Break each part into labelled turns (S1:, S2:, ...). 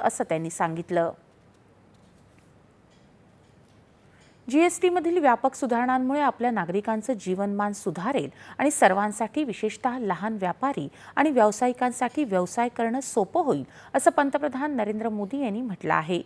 S1: असं त्यांनी सांगितलं. जीएसटीमधील व्यापक सुधारणांमुळे आपल्या नागरिकांचं जीवनमान सुधारेल आणि सर्वांसाठी विशेषतः लहान व्यापारी आणि व्यावसायिकांसाठी व्यवसाय करणं सोपं होईल असं पंतप्रधान नरेंद्र मोदी यांनी म्हटलं आहे.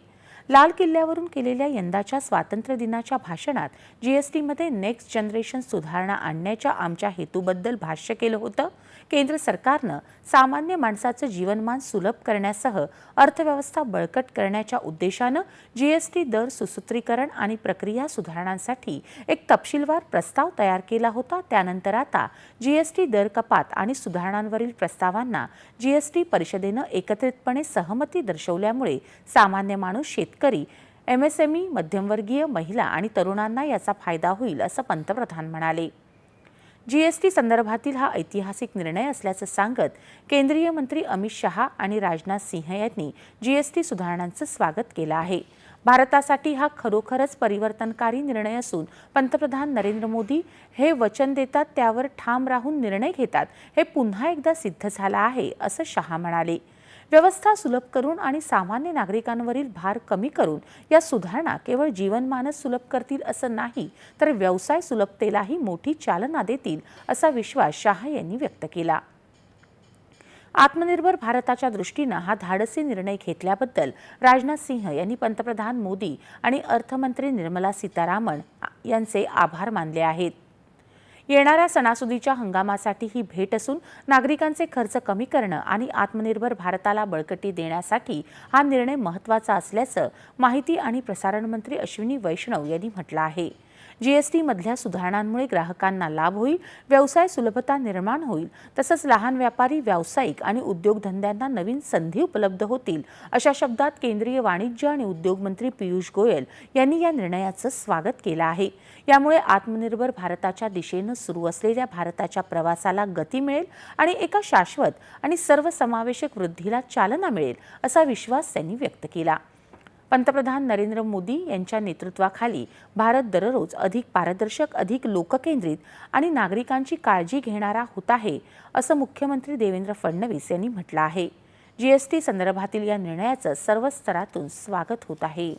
S1: लाल किल्ल्यावरून केलेल्या यंदाच्या स्वातंत्र्य दिनाच्या भाषणात जीएसटीमध्ये नेक्स्ट जनरेशन सुधारणा आणण्याच्या आमच्या हेतूबद्दल भाष्य केलं होतं. केंद्र सरकारनं सामान्य माणसाचं जीवनमान सुलभ करण्यासह अर्थव्यवस्था बळकट करण्याच्या उद्देशानं जीएसटी दर सुसूत्रीकरण आणि प्रक्रिया सुधारणांसाठी एक तपशीलवार प्रस्ताव तयार केला होता. त्यानंतर आता जीएसटी दर कपात आणि सुधारणांवरील प्रस्तावांना जीएसटी परिषदेनं एकत्रितपणे सहमती दर्शवल्यामुळे सामान्य माणूस शेतकरी एमएसएमई मध्यमवर्गीय महिला आणि तरुणांना याचा फायदा होईल असं पंतप्रधान म्हणाले. जीएसटी संदर्भातील हा ऐतिहासिक निर्णय असल्याचं सांगत केंद्रीय मंत्री अमित शहा आणि राजनाथ सिंह यांनी जीएसटी सुधारणांचं स्वागत केलं आहे. भारतासाठी हा खरोखरच परिवर्तनकारी निर्णय असून पंतप्रधान नरेंद्र मोदी हे वचन देतात त्यावर ठाम राहून निर्णय घेतात हे पुन्हा एकदा सिद्ध झालं आहे असं शहा म्हणाले. व्यवस्था सुलभ करून आणि सामान्य नागरिकांवरील भार कमी करून या सुधारणा केवळ जीवनमानच सुलभ करतील असं नाही तर व्यवसाय सुलभतेलाही मोठी चालना देतील असा विश्वास शहा यांनी व्यक्त केला. आत्मनिर्भर भारताच्या दृष्टीनं हा धाडसी निर्णय घेतल्याबद्दल राजनाथ सिंह यांनी पंतप्रधान मोदी आणि अर्थमंत्री निर्मला सीतारामन यांचे आभार मानले आहेत. येणाऱ्या सणासुदीच्या हंगामासाठी ही भेट असून नागरिकांचे खर्च कमी करणं आणि आत्मनिर्भर भारताला बळकटी देण्यासाठी हा निर्णय महत्त्वाचा असल्याचं माहिती आणि प्रसारण मंत्री अश्विनी वैष्णव यांनी म्हटलं आहे. जीएसटीमधल्या सुधारणांमुळे ग्राहकांना लाभ होईल व्यवसाय सुलभता निर्माण होईल तसंच लहान व्यापारी व्यावसायिक आणि उद्योगधंद्यांना नवीन संधी उपलब्ध होतील अशा शब्दात केंद्रीय वाणिज्य आणि उद्योग मंत्री पियुष गोयल यांनी या निर्णयाचं स्वागत केलं आहे. यामुळे आत्मनिर्भर भारताच्या दिशेनं सुरू असलेल्या भारताच्या प्रवासाला गती मिळेल आणि एका शाश्वत आणि सर्वसमावेशक वृद्धीला चालना मिळेल असा विश्वास त्यांनी व्यक्त केला. पंतप्रधान नरेंद्र मोदी यांच्या नेतृत्वाखाली भारत दररोज अधिक पारदर्शक अधिक लोककेंद्रित आणि नागरिकांची काळजी घेणारा होत आहे असं मुख्यमंत्री देवेंद्र फडणवीस यांनी म्हटलं आहे. जीएसटी संदर्भातील या निर्णयाचं सर्व स्तरातून स्वागत होत आहे.